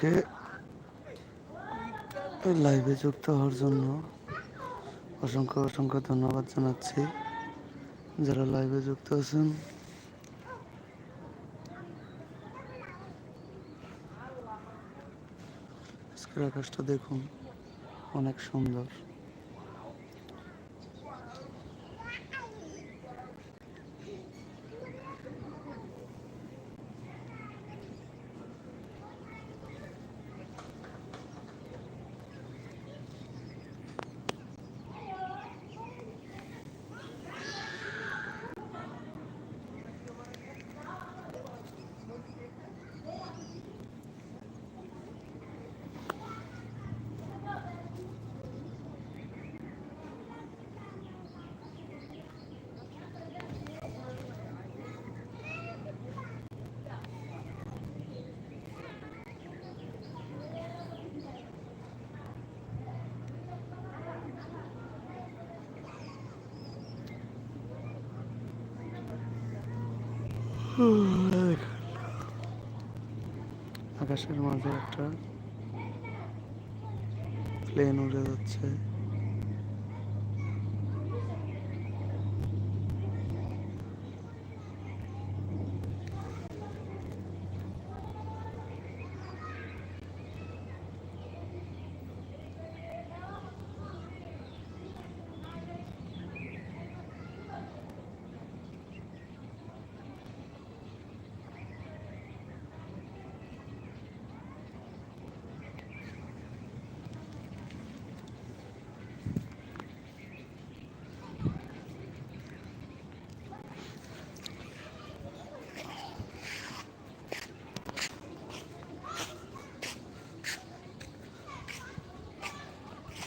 কে? লাইভে যুক্ত হওয়ার জন্য অসংখ্য অসংখ্য ধন্যবাদ জানাচ্ছি। যারা লাইভে যুক্ত আছেন, আজকের আকাশটা দেখুন অনেক সুন্দর। আকাশের মাঝে একটা প্লেন উড়ে যাচ্ছে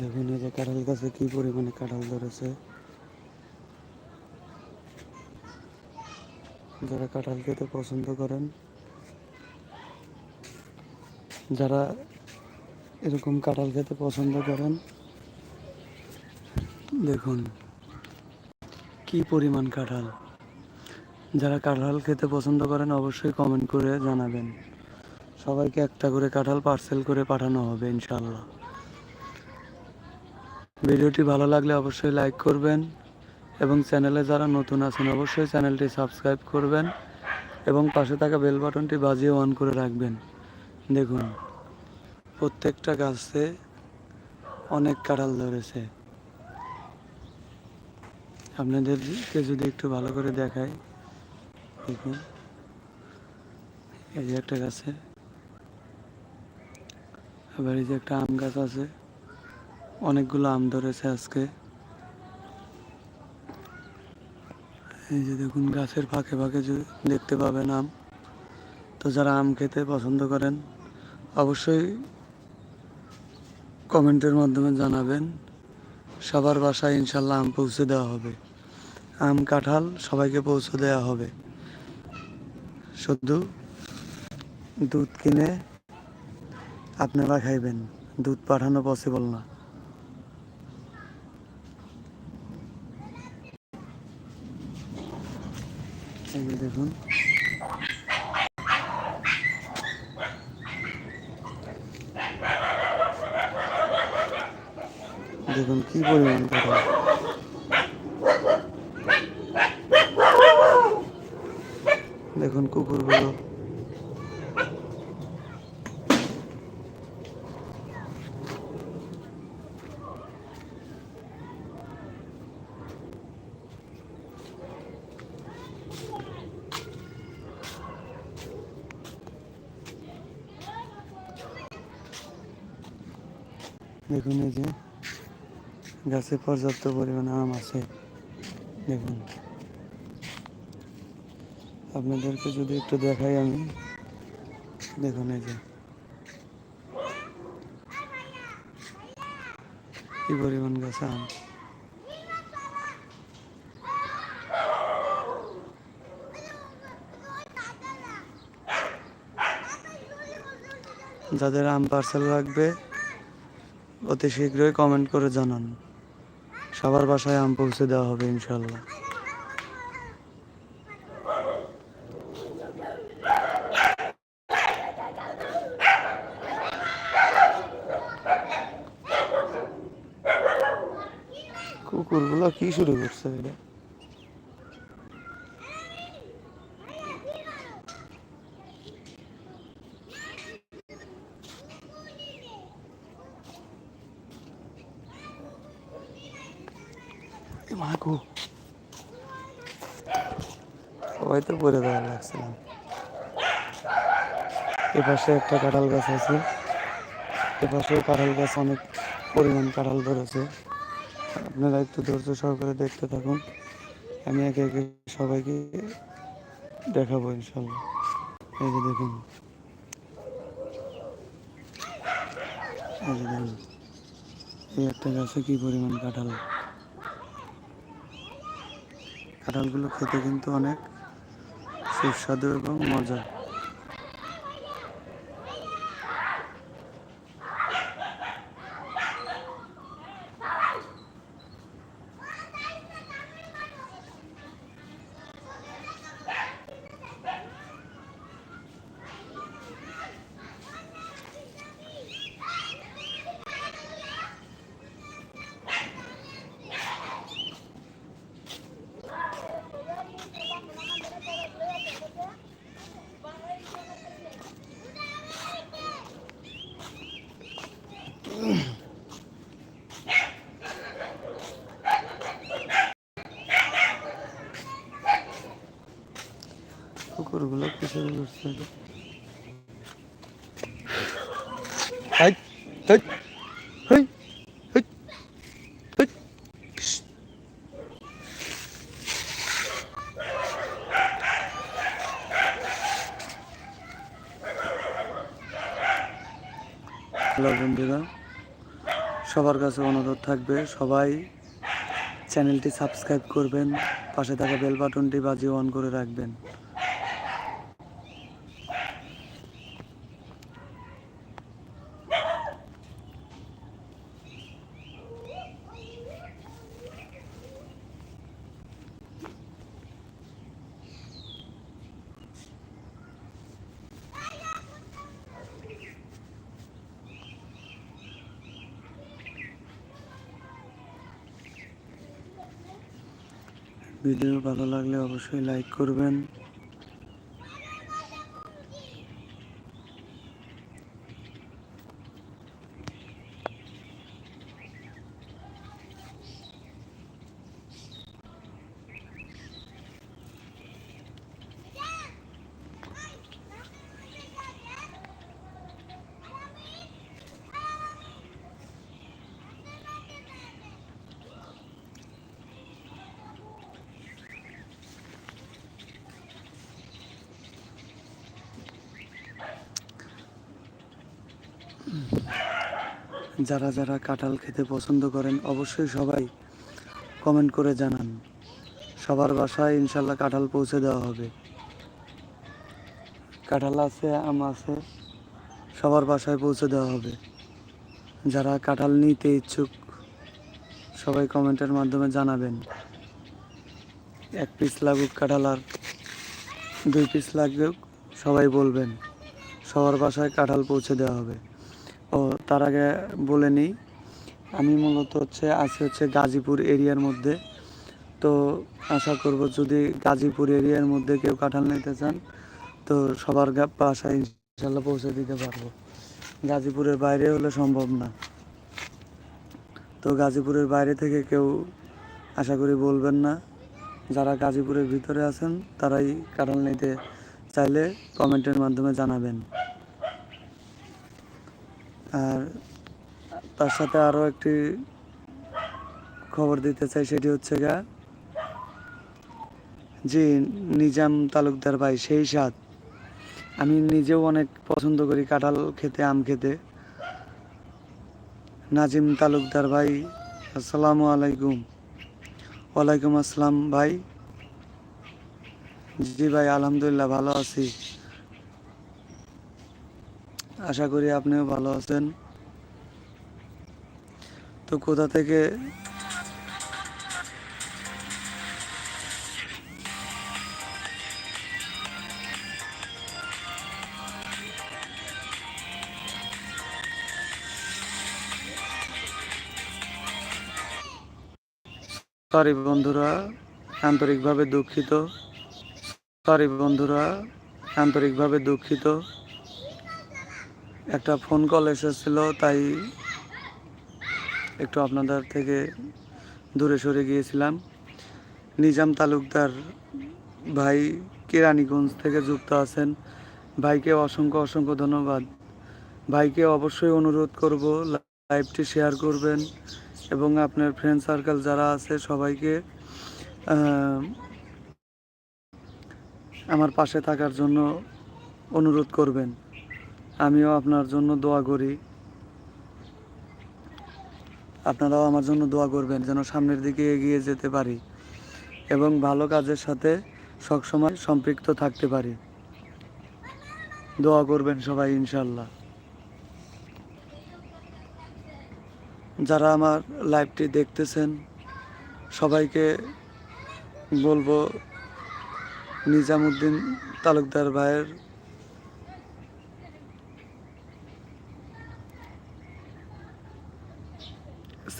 দেখুন এই যে কাঁঠাল গাছে কি পরিমাণে কাঁঠাল ধরেছে? যারা কাঁঠাল খেতে পছন্দ করেন, যারা এরকম কাঁঠাল খেতে পছন্দ করেন, দেখুন কি পরিমাণ কাঁঠাল। যারা কাঁঠাল খেতে পছন্দ করেন, অবশ্যই কমেন্ট করে জানাবেন। সবাইকে একটা করে কাঁঠাল পার্সেল করে পাঠানো হবে ইনশাল্লাহ ভিডিওটি ভালো লাগলে অবশ্যই লাইক করবেন এবং চ্যানেলে যারা নতুন আছেন অবশ্যই চ্যানেলটি সাবস্ক্রাইব করবেন এবং পাশে থাকা বেল বাটনটি বাজিয়ে অন করে রাখবেন। দেখুন, প্রত্যেকটা গাছে অনেক কাঁঠাল ধরেছে। আপনাদেরকে যদি একটু ভালো করে দেখাই, দেখুন, এই যে একটা গাছে, আবার এই যে একটা আম গাছ আছে। অনেকগুলো আম ধরেছে আজকে। এই যে দেখুন, গাছের ফাঁকে ফাঁকে দেখতে পাবেন আম। তো যারা আম খেতে পছন্দ করেন, অবশ্যই কমেন্টের মাধ্যমে জানাবেন। সবার বাসায় ইনশাল্লাহ আম পৌঁছে দেওয়া হবে। আম কাঁঠাল সবাইকে পৌঁছে দেওয়া হবে। শুধু দুধ কিনে আপনারা খাইবেন। দুধ পাঠানো পসিবল না এই যে দেখুন। দেখুন কি পরিমাণ কাঁঠাল দেখুন কুকুরগুলো দেখুন এই যে গাছে পর্যাপ্ত পরিমাণে আম আছে। দেখুন। আপনাদেরকে যদি একটু দেখাই আমি। দেখুন এই যে। কি পরিমাণ গাছে আম। যাদের আম পার্সেল লাগবে, অতি শীঘ্রই কমেন্ট করে জানান। সবার বাসায় আম পৌঁছে দেওয়া হবে ইনশাল্লাহ কুকুরগুলো কি শুরু করছে? এটা পরে দেওয়া লাগছিলাম। এ পাশে একটা কাঁঠাল গাছ আছে। এ কাঁঠাল গাছ অনেক পরিমাণ কাঁঠাল ধরেছে। আপনারা একটু ধৈর্য সহকারে দেখতে থাকুন। আমি একে একে সবাইকে দেখাবো ইনশাল্লাহ। দেখুন। এই যে দেখুন। এই একটা গাছে কি পরিমাণ কাঁঠাল। কাঁঠালগুলো খেতে কিন্তু অনেক সুস্বাদু এবং মজা হ্যালো বন্ধুরা, সবার কাছে অনুরোধ থাকবে, সবাই চ্যানেলটি সাবস্ক্রাইব করবেন, পাশে থাকা বেল বাটনটি বাজিয়ে অন করে রাখবেন। ভিডিও ভালো লাগলে অবশ্যই লাইক করবেন। যারা যারা কাঁঠাল খেতে পছন্দ করেন, অবশ্যই সবাই কমেন্ট করে জানান। সবার বাসায় ইনশাল্লাহ কাঁঠাল পৌঁছে দেওয়া হবে। কাঁঠাল আছে, আম আছে, সবার বাসায় পৌঁছে দেওয়া হবে। যারা কাঁঠাল নিতে ইচ্ছুক, সবাই কমেন্টের মাধ্যমে জানাবেন। এক পিস লাগুক কাঁঠাল আর দুই পিস লাগুক, সবাই বলবেন। সবার বাসায় কাঁঠাল পৌঁছে দেওয়া হবে। ও তার আগে বলে নিই। আমি মূলত হচ্ছে, আছি হচ্ছে গাজীপুর এরিয়ার মধ্যে। তো আশা করব যদি গাজীপুর এরিয়ার মধ্যে কেউ কাঁঠাল নিতে চান, তো সবার বাসায় ইনশাল্লাহ পৌঁছে দিতে পারব। গাজীপুরের বাইরে হলে সম্ভব না। তো গাজীপুরের বাইরে থেকে কেউ আশা করি বলবেন না। যারা গাজীপুরের ভিতরে আছেন, তারাই কাঁঠাল নিতে চাইলে কমেন্টের মাধ্যমে জানাবেন। আর তার সাথে আরও একটি খবর দিতে চাই, সেটি হচ্ছে গা জি নিজাম তালুকদার ভাই, সেই স্বাদ। আমি নিজেও অনেক পছন্দ করি কাঁঠাল খেতে, আম খেতে। নাজিম তালুকদার ভাই, আসসালামু আলাইকুম। ওয়ালাইকুম আসসালাম ভাই। জি ভাই, আলহামদুলিল্লাহ, ভালো আছি। আশা করি আপনিও ভালো আছেন। তো কোথা থেকে সরি বন্ধুরা, আন্তরিকভাবে দুঃখিত। সরি বন্ধুরা, আন্তরিকভাবে দুঃখিত। একটা ফোন কল এসেছিল, তাই একটু আপনাদের থেকে দূরে সরে গিয়েছিলাম। নিজাম তালুকদার ভাই কেরানীগঞ্জ থেকে যুক্ত আছেন। ভাইকে অসংখ্য অসংখ্য ধন্যবাদ। ভাইকে অবশ্যই অনুরোধ করব, লাইভটি শেয়ার করবেন এবং আপনার ফ্রেন্ড সার্কেল যারা আছে সবাইকে আমার পাশে থাকার জন্য অনুরোধ করবেন। আমিও আপনার জন্য দোয়া করি। আপনারাও আমার জন্য দোয়া করবেন যেন সামনের দিকে এগিয়ে যেতে পারি এবং ভালো কাজের সাথে সবসময় সম্পৃক্ত থাকতে পারি। দোয়া করবেন সবাই ইনশাল্লাহ যারা আমার লাইভটি দেখতেছেন, সবাইকে বলব নিজামুদ্দিন তালুকদার ভাইয়ের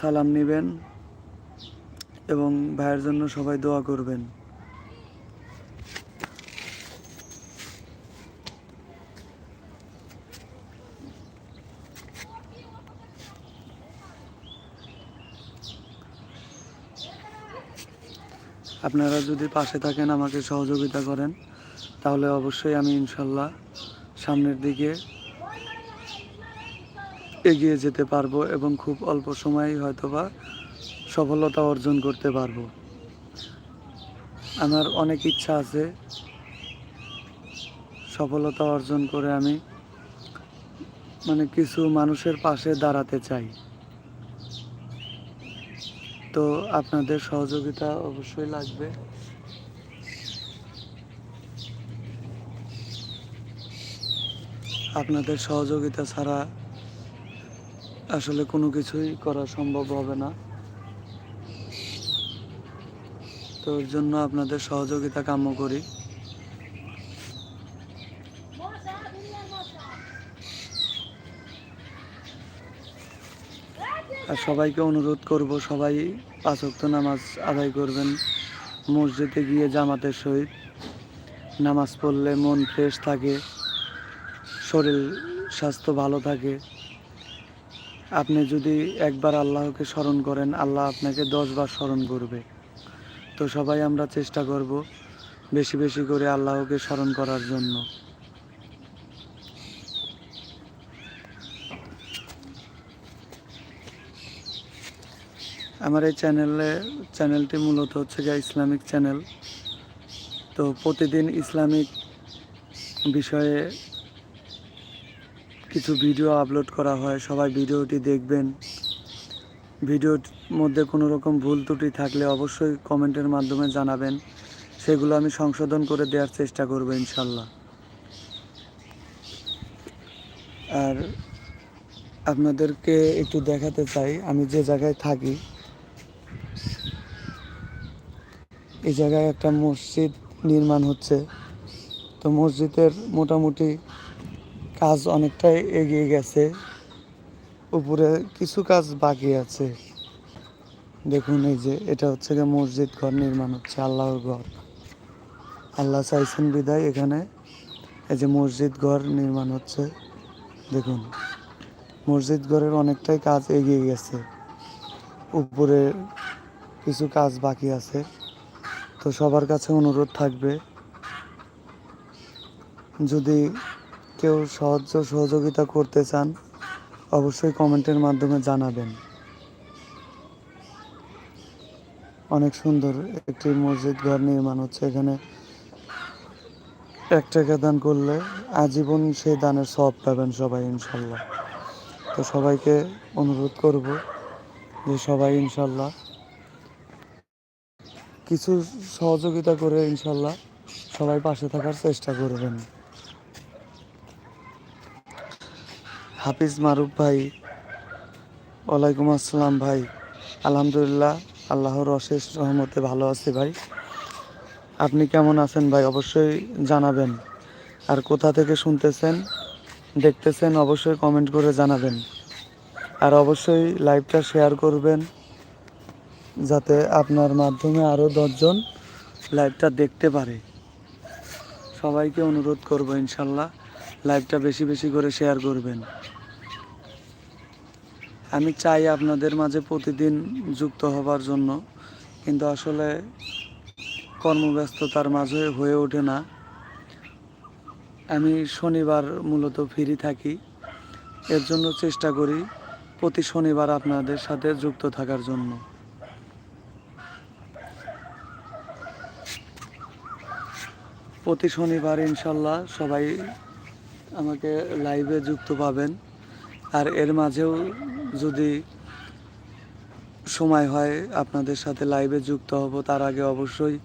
সালাম নেবেন এবং ভাইয়ের জন্য সবাই দোয়া করবেন। আপনারা যদি পাশে থাকেন, আমাকে সহযোগিতা করেন, তাহলে অবশ্যই আমি ইনশাল্লাহ সামনের দিকে এগিয়ে যেতে পারব এবং খুব অল্প সময়েই হয়তোবা সফলতা অর্জন করতে পারব। আমার অনেক ইচ্ছা আছে সফলতা অর্জন করে আমি মানে কিছু মানুষের পাশে দাঁড়াতে চাই। তো আপনাদের সহযোগিতা অবশ্যই লাগবে। আপনাদের সহযোগিতা ছাড়া আসলে কোনো কিছুই করা সম্ভব হবে না। তো এর জন্য আপনাদের সহযোগিতা কাম্য করি। আর সবাইকে অনুরোধ করব, সবাই পাঁচ ওয়াক্ত নামাজ আদায় করবেন, মসজিদে গিয়ে জামাতের সহিত। নামাজ পড়লে মন ফ্রেশ থাকে, শরীর স্বাস্থ্য ভালো থাকে। আপনি যদি একবার আল্লাহকে স্মরণ করেন, আল্লাহ আপনাকে দশবার স্মরণ করবে। তো সবাই আমরা চেষ্টা করব বেশি বেশি করে আল্লাহকে স্মরণ করার জন্য। আমার এই চ্যানেলে, চ্যানেলটি মূলত হচ্ছে গিয়ে ইসলামিক চ্যানেল। তো প্রতিদিন ইসলামিক বিষয়ে কিছু ভিডিও আপলোড করা হয়, সবাই ভিডিওটি দেখবেন। ভিডিওর মধ্যে কোনো রকম ভুল ত্রুটি থাকলে অবশ্যই কমেন্টের মাধ্যমে জানাবেন। সেগুলো আমি সংশোধন করে দেওয়ার চেষ্টা করব ইনশাল্লাহ। আর আপনাদেরকে একটু দেখাতে চাই, আমি যে জায়গায় থাকি, এই জায়গায় একটা মসজিদ নির্মাণ হচ্ছে। তো মসজিদের মোটামুটি কাজ অনেকটাই এগিয়ে গেছে। উপরে কিছু কাজ বাকি আছে। দেখুন এই যে, এটা হচ্ছে গিয়ে মসজিদ ঘর, নির্মাণ হচ্ছে আল্লাহর ঘর। আল্লাহ চাইছেন বিদায় এখানে। এই যে মসজিদ ঘর, নির্মাণ হচ্ছে। দেখুন, মসজিদ ঘরের অনেকটাই কাজ এগিয়ে গেছে। উপরে কিছু কাজ বাকি আছে। তো সবার কাছে অনুরোধ থাকবে, যদি কেউ সাহায্য সহযোগিতা করতে চান, অবশ্যই কমেন্টের মাধ্যমে জানাবেন। অনেক সুন্দর একটি মসজিদ ঘর নির্মাণ হচ্ছে এখানে। এক টাকা দান করলে আজীবন সেই দানের সব পাবেন সবাই, ইনশাল্লাহ। তো সবাইকে অনুরোধ করব যে সবাই, ইনশাল্লাহ, কিছু সহযোগিতা করে, ইনশাল্লাহ, সবাই পাশে থাকার চেষ্টা করবেন। হাফিজ মারুফ ভাই, ওয়ালাইকুম আসসালাম ভাই। আলহামদুলিল্লাহ, আল্লাহর অশেষ রহমতে ভালো আছি ভাই। আপনি কেমন আছেন ভাই? অবশ্যই জানাবেন। আর কোথা থেকে শুনতেছেন, দেখতেছেন, অবশ্যই কমেন্ট করে জানাবেন। আর অবশ্যই লাইভটা শেয়ার করবেন, যাতে আপনার মাধ্যমে আরও দশজন লাইভটা দেখতে পারে। সবাইকে অনুরোধ করব, ইনশাল্লাহ। লাইভটা বেশি বেশি করে শেয়ার করবেন। আমি চাই আপনাদের মাঝে প্রতিদিন যুক্ত হবার জন্য, কিন্তু আসলে কর্মব্যস্ততার মাঝে হয়ে ওঠে না। আমি শনিবার মূলত ফ্রি থাকি, এর জন্য চেষ্টা করি প্রতি শনিবার আপনাদের সাথে যুক্ত থাকার জন্য। প্রতি শনিবার ইনশাল্লাহ সবাই আমাকে লাইভে যুক্ত পাবেন। আর এর মাঝেও যদি সময় হয় আপনাদের সাথে লাইভে যুক্ত হব, তার আগে অবশ্যই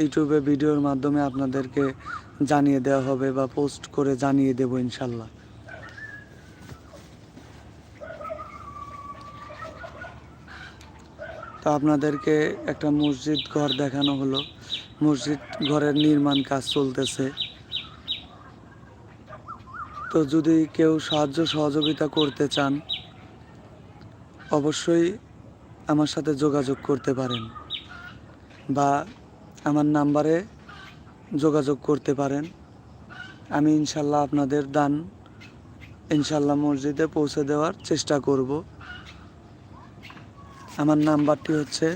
ইউটিউবে ভিডিওর মাধ্যমে আপনাদেরকে জানিয়ে দেওয়া হবে বা পোস্ট করে জানিয়ে দেব ইনশাল্লাহ। তো আপনাদেরকে একটা মসজিদ ঘর দেখানো হলো। মসজিদ ঘরের নির্মাণ কাজ চলতেছে। তো যদি কেউ সাহায্য সহযোগিতা করতে চান, অবশ্যই আমার সাথে যোগাযোগ করতে পারেন বা আমার নাম্বারে যোগাযোগ করতে পারেন। আমি ইনশাল্লাহ আপনাদের দান ইনশাল্লাহ মসজিদে পৌঁছে দেওয়ার চেষ্টা করব। আমার নাম্বারটি হচ্ছে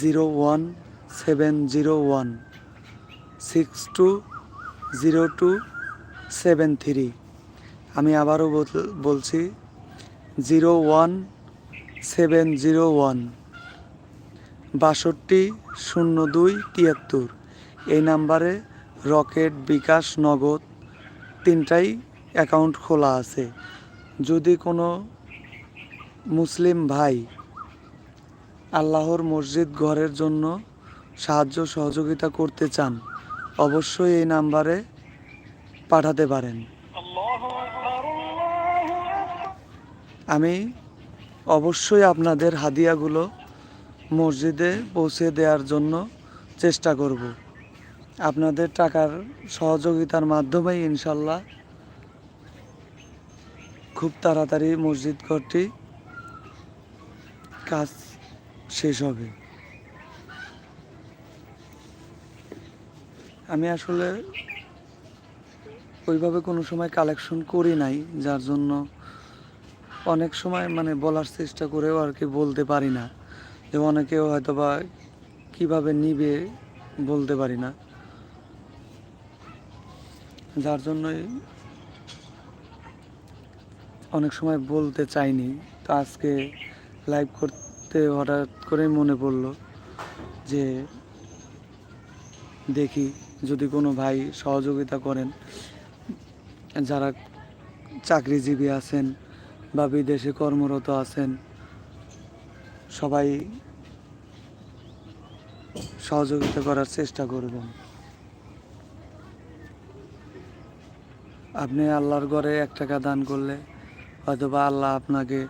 zero one seven zero one six two zero two seven three. আমি আবারও বল- বলছি, zero one seven zero one. বাষট্টি শূন্য দুই তিয়াত্তর। এই নাম্বারে রকেট বিকাশ নগদ তিনটাই অ্যাকাউন্ট খোলা আছে। যদি কোনো মুসলিম ভাই আল্লাহর মসজিদ ঘরের জন্য সাহায্য সহযোগিতা করতে চান, অবশ্যই এই নাম্বারে পাঠাতে পারেন। আমি অবশ্যই আপনাদের হাদিয়াগুলো মসজিদে পৌঁছে দেওয়ার জন্য চেষ্টা করব। আপনাদের টাকার সহযোগিতার মাধ্যমে ইনশাল্লাহ খুব তাড়াতাড়ি মসজিদ ঘরটি কাজ শেষ হবে। আমি আসলে ওইভাবে কোনো সময় কালেকশন করি নাই, যার জন্য অনেক সময় মানে বলার চেষ্টা করেও আর কি বলতে পারি না। যে অনেকেও হয়তো বা কীভাবে নিবে বলতে পারি না। যার জন্যই অনেক সময় বলতে চাইনি। তো আজকে লাইভ করতে হঠাৎ করে মনে পড়ল যে দেখি যদি কোনো ভাই সহযোগিতা করেন যারা চাকরিজীবী আছেন বা বিদেশে কর্মরত আছেন, সবাই সহযোগিতা করার চেষ্টা করবেন। আপনি আল্লাহর ঘরে এক টাকা দান করলে হয়তো বা আল্লাহ আপনাকে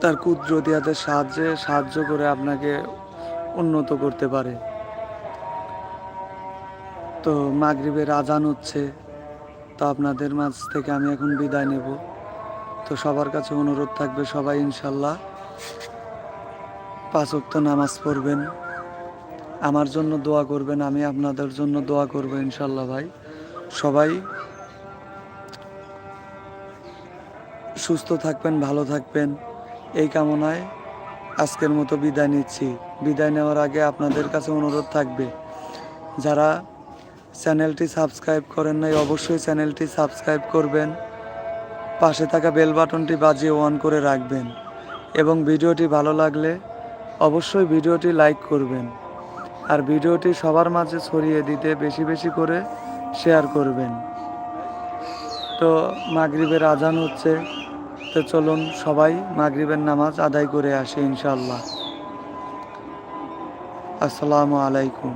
তার কুদরতিয়াদের সাহায্যে সাহায্য করে আপনাকে উন্নত করতে পারে। তো মাগরিবের আজান হচ্ছে, তো আপনাদের মাঝ থেকে আমি এখন বিদায় নেব। তো সবার কাছে অনুরোধ থাকবে সবাই, ইনশাল্লাহ। পাঁচ ওয়াক্ত নামাজ পড়বেন। আমার জন্য দোয়া করবেন, আমি আপনাদের জন্য দোয়া করব, ইনশাল্লাহ ভাই। সবাই সুস্থ থাকবেন, ভালো থাকবেন। এই কামনায় আজকের মতো বিদায় নিচ্ছি। বিদায় নেওয়ার আগে আপনাদের কাছে অনুরোধ থাকবে, যারা চ্যানেলটি সাবস্ক্রাইব করেন নাই, অবশ্যই চ্যানেলটি সাবস্ক্রাইব করবেন। পাশে থাকা বেল বাটনটি বাজিয়ে অন করে রাখবেন এবং ভিডিওটি ভালো লাগলে অবশ্যই ভিডিওটি লাইক করবেন আর ভিডিওটি সবার মাঝে ছড়িয়ে দিতে বেশি বেশি করে শেয়ার করবেন। তো মাগরিবের আজান হচ্ছে, তো চলুন সবাই মাগরিবের নামাজ আদায় করে আসি ইনশাল্লাহ আসসালামু আলাইকুম।